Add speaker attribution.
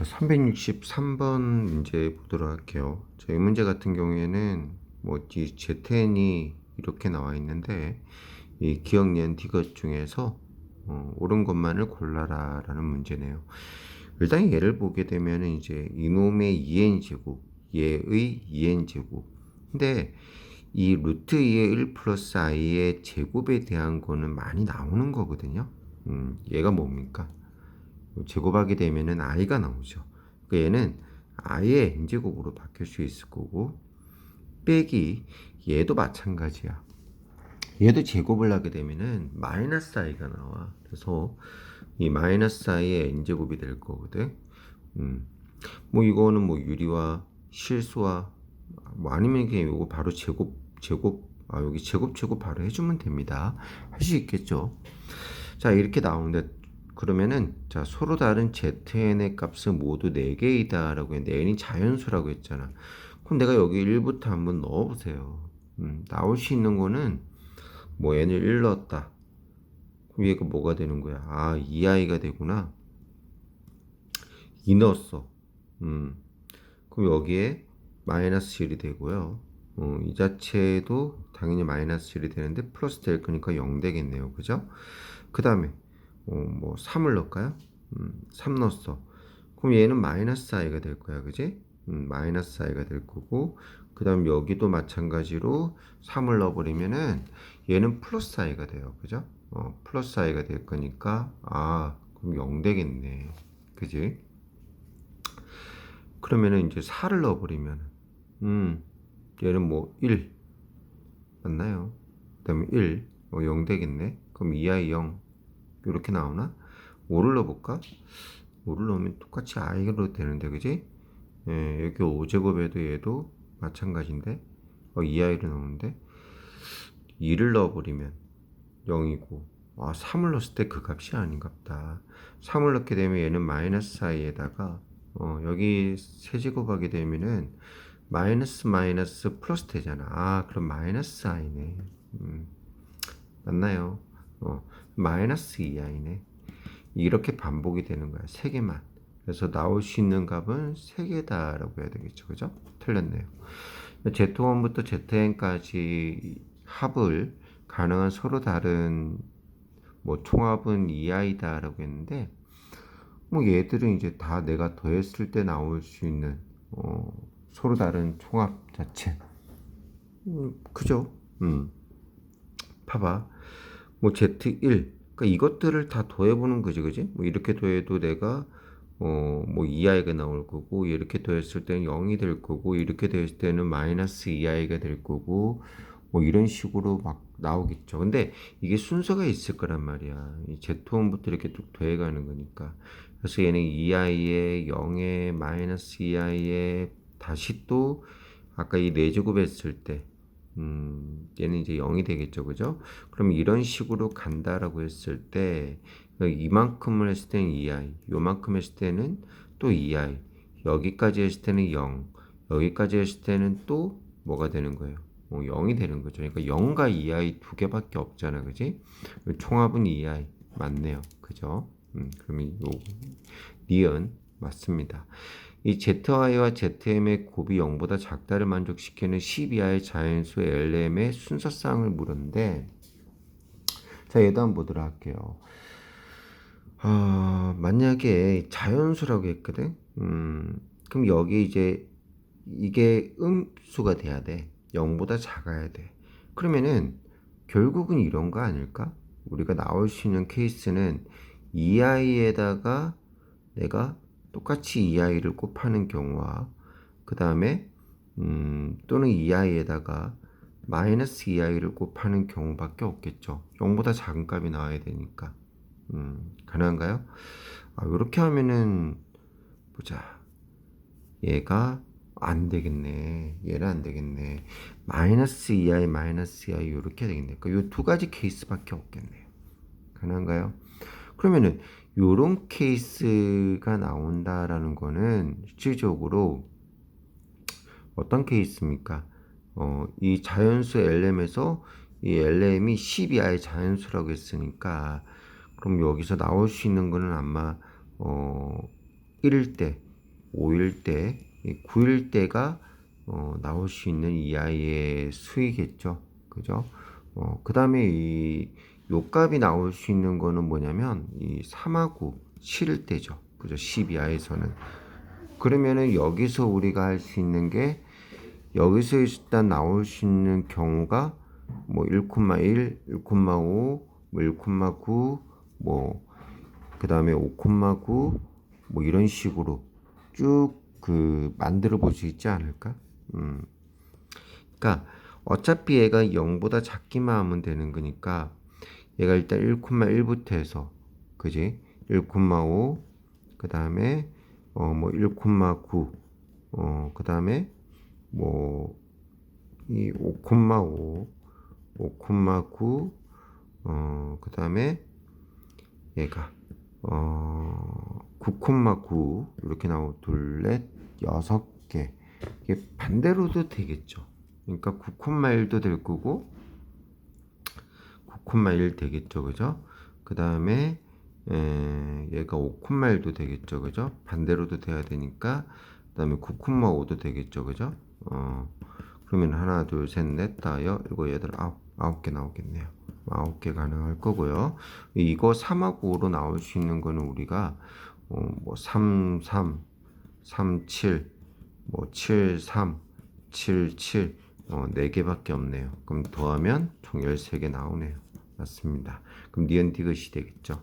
Speaker 1: 자, 363번 문제 보도록 할게요. 자, 이 문제 같은 경우에는 뭐이 ZN이 이렇게 나와 있는데 이 기억년 디귿 중에서 어, 옳은 것만을 골라라라는 문제네요. 일단 얘를 보게 되면은 이제 이놈의 2n 제곱, 얘의 2n 제곱. 근데 이 루트 2의 1 플러스 i의 제곱에 대한 거는 많이 나오는 거거든요. 음, 얘가 뭡니까? 제곱하게 되면은 i가 나오죠. 그 얘는 i의 n제곱으로 바뀔 수 있을 거고 빼기 얘도 마찬가지야. 얘도 제곱을 하게 되면은 마이너스 i가 나와. 그래서 이 마이너스 i의 n제곱이 될 거거든. 음. 뭐 이거는 뭐 유리와 실수와 뭐 아니면 그냥 이거 바로 제곱 제곱 아 여기 제곱 제곱 바로 해주면 됩니다. 할 수 있겠죠. 자 이렇게 나오는데 그러면은 자 서로 다른 zn의 값은 모두 4개이다 라고 했는데 n이 자연수라고 했잖아. 그럼 내가 여기 1부터 한번 넣어보세요. 음, 나올 수 있는 거는 뭐 n을 1 넣었다. 그럼 얘가 뭐가 되는 거야? 아 2i가 되구나. 2 넣었어 음, 그럼 여기에 마이너스 1이 되고요. 어, 이 자체도 당연히 마이너스 1이 되는데 플러스 될 거니까 0 되겠네요. 그죠? 그 다음에 어, 뭐 3을 넣을까요? 음, 3 넣었어. 그럼 얘는 마이너스 i가 될 거야, 그지? 음, 마이너스 i가 될 거고 그 다음 여기도 마찬가지로 3을 넣어버리면은 얘는 플러스 i가 돼요, 그죠? 어, 플러스 i가 될 거니까 아 그럼 0 되겠네, 그지? 그러면은 이제 4를 넣어버리면 음 얘는 뭐 1 맞나요? 그 다음에 1 어, 0 되겠네. 그럼 2i 0 이렇게 나오나? 5를 넣어볼까? 5를 넣으면 똑같이 i로 되는데 그지? 예, 여기 5제곱에도 얘도 마찬가지인데 어, 2i를 넣는데 2를 넣어버리면 0이고 아, 3을 넣었을 때 그 값이 아닌갑다 3을 넣게 되면 얘는 마이너스 i에다가 어, 여기 세제곱하게 되면은 마이너스 마이너스 플러스 되잖아 아 그럼 마이너스 i네 음, 맞나요? 어, 마이너스 2i네. 이렇게 반복이 되는 거야. 세 개만. 그래서 나올 수 있는 값은 세 개다라고 해야 되겠죠. 그죠? 틀렸네요. Z1부터 Zn까지 합을 가능한 서로 다른 뭐 총합은 2i다라고 했는데 뭐 얘들은 이제 다 내가 더했을 때 나올 수 있는 어, 서로 다른 총합 자체. 음, 그죠? 음. 봐봐. 뭐 Z1 그러니까 이것들을 다 더해보는 거지 그지? 뭐 이렇게 더해도 내가 어뭐 2i가 나올 거고 이렇게 더했을 때는 0이 될 거고 이렇게 더했을 때는 마이너스 2i가 될 거고 뭐 이런 식으로 막 나오겠죠. 근데 이게 순서가 있을 거란 말이야. 이 Z1부터 이렇게 쭉 더해가는 거니까. 그래서 얘는 2i에 0에 마이너스 2i에 다시 또 아까 이 4제곱 했을 때 음, 얘는 이제 0이 되겠죠. 그죠? 그럼 이런 식으로 간다라고 했을 때 이만큼을 했을 때는 2i, 요만큼 했을 때는 또 2i, 여기까지 했을 때는 0, 여기까지 했을 때는 또 뭐가 되는 거예요? 어, 0이 되는 거죠. 그러니까 0과 2i 두 개밖에 없잖아. 그지? 총합은 2i. 맞네요. 그죠? 음, 그러면 요 니은 맞습니다. 이 ZI와 ZM의 곱이 0보다 작다를 만족시키는 12하의 자연수 LM의 순서쌍을 물었는데 자 얘도 한번 보도록 할게요. 아, 만약에 자연수라고 했거든. 음, 그럼 여기 이제 이게 음수가 돼야 돼. 0보다 작아야 돼. 그러면은 결국은 이런 거 아닐까? 우리가 나올 수 있는 케이스는 이 아이에다가 내가 똑같이 이 아이를 곱하는 경우와 그 다음에 음, 또는 이 아이에다가 마이너스 이 아이를 곱하는 경우밖에 없겠죠. 0보다 작은 값이 나와야 되니까 음, 가능한가요? 아, 이렇게 하면은 보자. 얘가 안 되겠네. 얘는 안 되겠네. 마이너스 2i, 마이너스 2i 이렇게 되겠네. 그러니까 이 두 가지 케이스밖에 없겠네요. 가능한가요? 그러면은 요런 케이스가 나온다라는 거는 실질적으로 어떤 케이스입니까? 어, 이 자연수 LM에서 이 LM이 12아의 자연수라고 했으니까 그럼 여기서 나올 수 있는 거는 아마 어, 1일 때 5일 때, 9일 때가 어, 나올 수 있는 이 아이의 수이겠죠. 그죠? 어, 그 다음에 이 요 값이 나올 수 있는 거는 뭐냐면 이 3하고 7일 때죠. 그죠? 12하에서는. 그러면은 여기서 우리가 할 수 있는 게 여기서 일단 나올 수 있는 경우가 뭐 1,1, 1,5, 뭐 1,9, 뭐 그다음에 5,9, 뭐 이런 식으로 쭉 그 만들어 볼 수 있지 않을까? 음. 그러니까 어차피 얘가 0보다 작기만 하면 되는 거니까 얘가 일단 1,1부터 해서 그지? 1,5 그다음에 어뭐 1,9 어 그다음에 뭐이 5,5 5,9 어 그다음에 얘가 어 9,9 이렇게 나오고 둘넷 여섯 개 이게 반대로도 되겠죠. 그러니까 9,1도 될 거고 9,1 되겠죠, 그죠? 그 다음에 얘가 5,1도 되겠죠, 그죠? 반대로도 돼야 되니까 그 다음에 9,5도 되겠죠, 그죠? 어 그러면 하나, 둘, 셋, 넷, 다, 여, 일곱, 여덟, 아홉 아홉 개 나오겠네요. 아홉 개 가능할 거고요. 이거 3하고 5로 나올 수 있는 거는 우리가 어, 뭐 3, 3, 3, 7, 뭐 7, 3, 7, 7, 어, 4개밖에 없네요. 그럼 더하면 총 13개 나오네요. 맞습니다. 그럼 니은 디귿이 되겠죠.